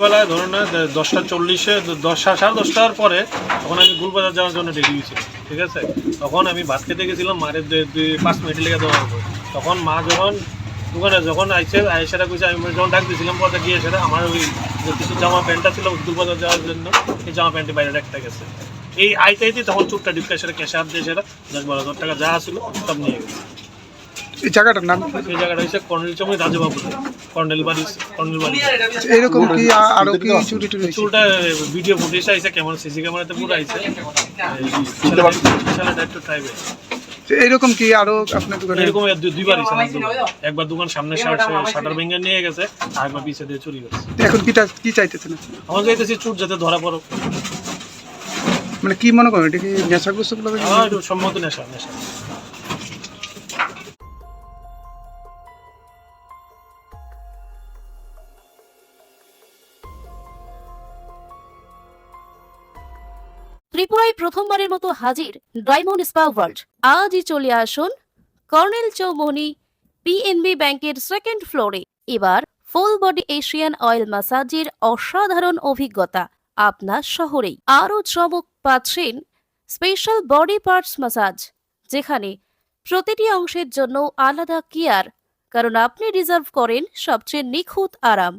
বেলায় ধরুন না দশটা চল্লিশে দশ সাড়ে দশটার পরে তখন আমি গুলবাজার যাওয়ার জন্য রেডি হয়েছিল ঠিক আছে? তখন আমি ভাত খেতে গেছিলাম মায়ের পাঁচ মিনিট লেগে দেওয়ার পর। তখন মা যখন দোকানে যখন আইসে আইসারা কইছে আমি যখন ডাক দিয়েছিলাম পরে গিয়ে সেটা আমার ওই যে কিছু জামা প্যান্টটা ছিল দুর্বাজার যাওয়ার জন্য এই জামা প্যান্টের বাইরে একটা গেছে। এই আইতে আইতে তখন চুপটা ডিপকা সেটা ক্যাশে হাত দিয়ে সেটা দশ বারো হাজার টাকা যা ছিল সব নিয়ে গেছে। এই জায়গাটার নাম? সেই জায়গাটা হচ্ছে কর্নেল চমই রাজবাবু কর্নেল বাড়ি কর্নেল বাড়ি। এরকম কি আরও কি চুরি টুরি হয়েছে? ভিডিও ফুটেজ আইছে কেমন সিসি ক্যামেরাতে পুরো আইছে। ছেলেটা একটু এরকম কি আরও আপনার দোকানে এরকম দুইবার। একবার দোকান সামনে শাটার ভেঙে নিয়ে গেছে আর একবার পিছে দিয়ে চুরি গেছে এখন কি কি চাইতেছেন আমার চাইতেছি চুট যাতে ধরা পড়ো। মানে কি মনে করেন এটা কি নেশাগ্রস্ত বলে? আমার সম্মত নেশা নেশা। ত্রিপুরায় প্রথমবারের মতো হাজির ডায়মন্ড স্পা ওয়ার্ল্ড। আজই চলে আসুন কর্নেল চৌমনি পিএনবি ব্যাংকের সেকেন্ড ফ্লোরে এবার ফুল বডি এশিয়ান অয়েল ম্যাসাজের অসাধারণ অভিজ্ঞতা আপনার শহরেই। আরও চমক পাচ্ছেন স্পেশাল বডি পার্টস ম্যাসাজ যেখানে প্রতিটি অংশের জন্য আলাদা কেয়ার কারণ আপনি রিজার্ভ করেন সবচেয়ে নিখুঁত আরাম।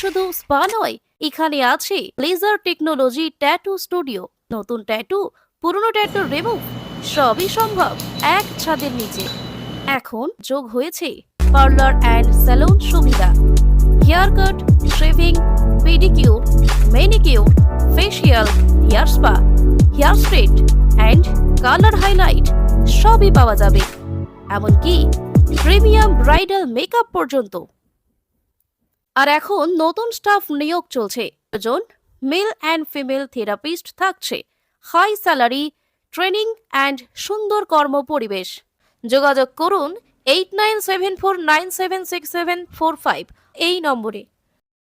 শুধু স্পা নয় এখানে আছে লেজার টেকনোলজি ট্যাটু স্টুডিও নতুন ট্যাটু পুরনো ট্যাটু রিমুভ সবই সম্ভব এক ছাদের নিচে। এখন যোগ হয়েছে পার্লার অ্যান্ড স্যালুন সুবিধা। Hair cut shaving pedicure manicure facial hair spa hair straight and colour highlight সবই পাওয়া যাবে। এমনকি প্রিমিয়াম ব্রাইডাল মেকআপ পর্যন্ত। আর এখন নতুন স্টাফ নিয়োগ চলছে। জন মেল অ্যান্ড ফিমেল থেরাপিস্ট থাকছে। হাই স্যালারি ট্রেনিং অ্যান্ড সুন্দর কর্ম পরিবেশ। যোগাযোগ করুন eight nine seven four nine seven six seven four five এই নম্বরে।